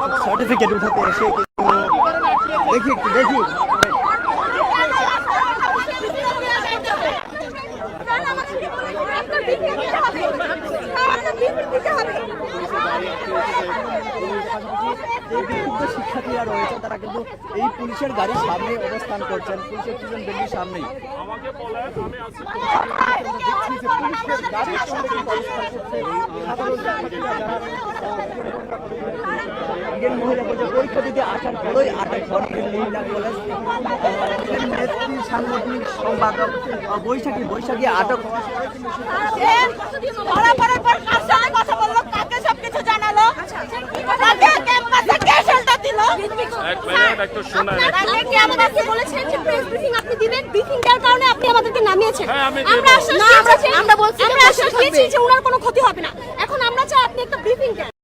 Certificate উঠাতে এসে দেখি একটু দেখি। শিক্ষার্থীরা রয়েছে তারা কিন্তু এই পুলিশের গাড়ির সামনে অবস্থান করছেন। পুলিশের বেদির সামনেই। পুলিশের গাড়ির সামনে ইন্ডিয়ান মহিলা কলেজে পরীক্ষা দিতে আসার পরই আটক হন মহিলা কলেজ নেত্রী সাংগঠনিক সম্পাদক বৈশাখী বৈশাখী আটক হওয়ার পরে কিন্তু ধরা পড়ার পর কার সাথে কথা বলল কাকে সবকিছু জানালো কাকে ক্যাম্পাসে কে শেল্টার দিল? আপনাকে কি আমাদেরকে বলেছেন যে প্রেস ব্রিফিং আপনি দিবেন? ব্রিফিং দেওয়ার কারণে আপনি আমাদেরকে নামিয়েছেন। আমরা আমরা বলছি আমরা আশ্বাস দিয়েছি যে ওনার কোনো ক্ষতি হবে না। এখন আমরা চাই আপনি একটা ব্রিফিং দেন।